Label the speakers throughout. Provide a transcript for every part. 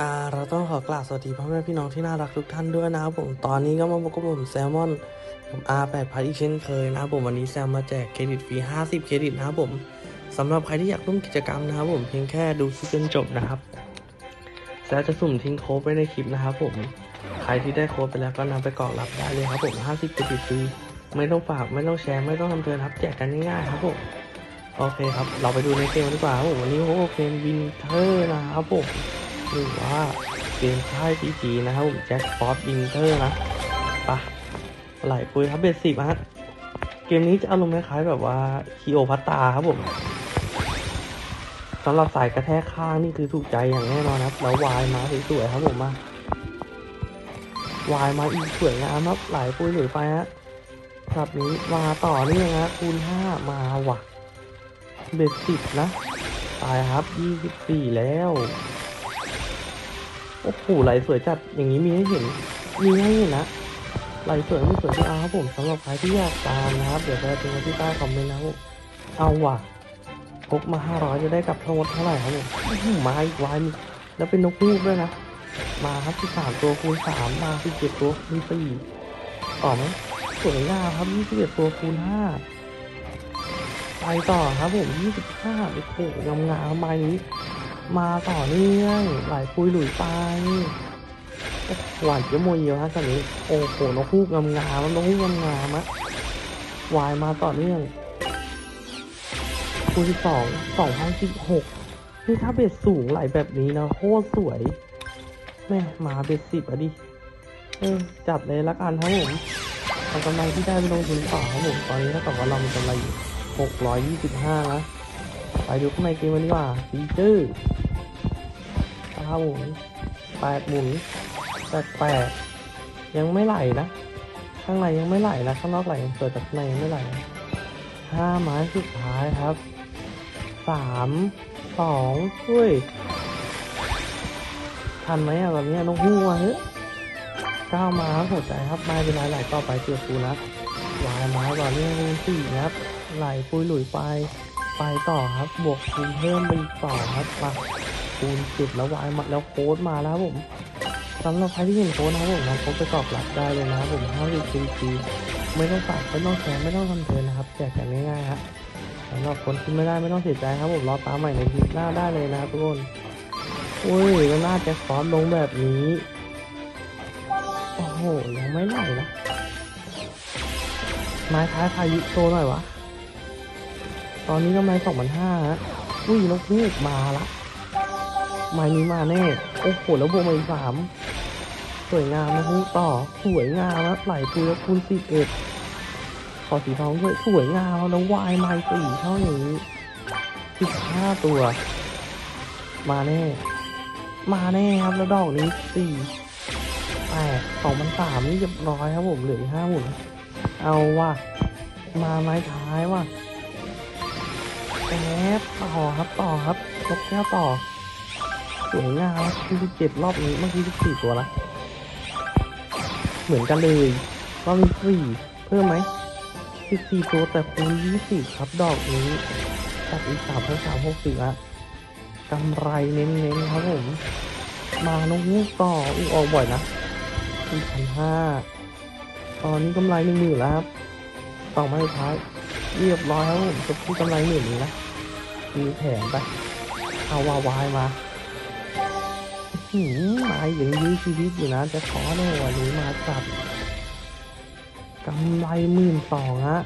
Speaker 1: อ่าเราต้องขอกราบสวัสดีพ่อแม่พี่น้องที่น่ารักทุกท่านด้วยนะครับผมตอนนี้ก็มาพบกับผมแซลมอนผมอาแปดพัทอีกเช่นเคยนะครับผมวันนี้แซมมาแจกเครดิตฟรี50 เครดิตนะครับผมสำหรับใครที่อยากร่วมกิจกรรมนะครับผมเพียงแค่ดูคลิปจนจบนะครับแซมจะสุ่มทิ้งโค้ดไว้ในคลิปนะครับผมใครที่ได้โค้ดไปแล้วก็นำไปกรอกรับได้เลยครับผม50 เครดิตฟรีไม่ต้องฝากไม่ต้องแชร์ไม่ต้องทำเทินครับแจกกันง่ายๆครับผมโอเคครับเราไปดูในเกมดีกว่าครับผมวันนี้โอ้โหเกมวินเทอร์นะครับผม หรือว่าเกมค่ายพีจีนะครับผมแจ็คฟอสวินเทอร์นะปะไหลปุยครับเบสสิบฮะเกมนี้จะอารมณ์คล้ายแบบว่าคีโอพัตตาครับผมสำหรับสายกระแทกข้างนี่คือถูกใจอย่างแน่นอนครับ แล้ววายมาสวยๆครับผมมาวายมาอีกสวยงามครับไหลปุยหรือไปฮะครับนี้มาต่อนื่องฮะคูณห้ามาว่ะเบสสิบนะตายครับยี่สิบสี่แล้ว โอ้โหไหลสวยจัดอย่างนี้มีให้เห็นมีให้เห็นนะไหลสวยไม่สวยที่เอาครับผมสำหรับใครที่อยากตามนะครับ เดี๋ยวจะทิ้งไว้ที่ใต้คอมเมนต์นะครับผมเอาว่ะพกมาห้าร้อยจะได้กลับทั้งหมดเท่าไหร่ครับผมมาอีกวายมีแล้วเป็นนกฮูกด้วยนะมาครับที่สามตัวคูณสามมาที่เจ็ดตัวคูณสี่ต่อไหมสวยงามครับยี่สิบเอ็ดตัวคูณห้าไปต่อครับผมยี่สิบห้าโอ้โหงามงามๆใบนี้ มาต่อเนื่องหลายปุยหลุยไปหวานเจี๊ยบโมยเยอะฮะสันนี้โอ้โหนกฮูกงามงามนกฮูกงามงามอะวายมาต่อเนื่องคูณสิบสองสองพันสิบหกนี่ถ้าเบ็ดสูงไหลแบบนี้นะโคตรสวย แม่มาเบ็ดสิบอะดิเออจัดเลยละกันครับผมเอากำไรที่ได้ไปลงทุนต่อครับผมตอนนี้เท่ากับว่าเรามีกำไรอยู่หกร้อยยี่สิบห้านะไปดูข้างในเกมกันดีกว่าฟีเจอร์ เก้าหมุนแปดหมุนแปดแปดยังไม่ไหลนะ ข้างในยังไม่ไหลนะข้างนอกไหลยังสวยแต่ข้างในยังไม่ไหลห้าไม้สุดท้ายครับสามสองเฮ้ยทันไหมอะแบบนี้ยน้องฮู้มาเฮ้ยเก้ามาหัวใจครับไม่เป็นไรไหลต่อไปเกือบฟูนะวายมาต่อเนื่องสี่นะครับ ไหลปุยหลุยไป ไปต่อครับ บวกคูณเพิ่มไปอีกต่อครับมา คูณสิบแล้ววายมาแล้วโค้ดมาแล้วผมสำหรับใครที่เห็นโค้ดนะครับผมเราโค้ดไปกรอกหลักได้เลยนะครับผมห้าสิบซีซีไม่ต้องฝากไม่ต้องแชร์ไม่ต้องทำเทินนะครับแจกกันง่ายๆครับสำหรับคนที่ไม่ได้ไม่ต้องเสียใจครับผมรอตามใหม่ในคลิปหน้าได้เลยนะครับทุกคนอุ้ยก็น่าจะฟอนต์ลงแบบนี้โอ้โหยังไม่ไหลนะไม้ท้ายพายุโชว์หน่อยวะ ตอนนี้กำไรสองพันห้าฮะอุ้ยนกฮูกมาละ ไม้นี้มาแน่ โอ้โห แล้วบวกมาอีกสามสวยงามนะฮูกต่อ สวยงามนะไหลปูแล้วคูณสิบเอ็ดขอสีทองด้วย สวยงามแล้ววายไม้สี่เท่าอย่างนี้สิบห้าตัว มาแน่ มาแน่ครับ แล้วดอกนี้สี่แปดสองพันสามนี่เรียบร้อยครับผม เหลืออีกห้าหมุน เอาว่ะ มาไม้ท้ายว่ะแอบต่อครับต่อครับลบแก้วต่อ สวยงามที่เจ็ดรอบนี้เมื่อกี้สิบสี่ตัวละเหมือนกันเลยรอบนี้สี่เพิ่มไหมสิบสี่ตัวแต่คูณยี่สิบครับดอกนี้จากอีกสามพันสามหกสิบละกำไรเน้นๆครับผม มานกงูกต่ออุ้ออกบ่อยนะสี่พันห้าตอนนี้กำไรหนึ่งหมื่นแล้วครับต่อมาสุดท้ายเรียบร้อยครับผมจบที่กำไรหมื่นนี้นะมีแผนไปเอาวาวายมา หืมมาอย่างยื้อชีวิตอยู่นะจะขอในวันนี้มาจับกำไรหมื่นสองฮะ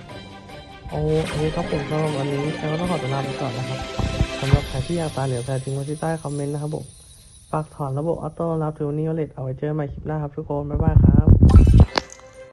Speaker 1: โอ้ยครับผมก็วันนี้แล้วก็ต้องขอตัวลาไปก่อนนะครับสำหรับใครที่อยากตามเดี๋ยวแพรทิ้งไว้ที่ใต้คอมเมนต์นะครับผมฝากถอนระบบออโต้รับเทอร์นิโอเลตเอาไว้เจอใหม่คลิปหน้าครับทุกคน บ๊ายบายครับ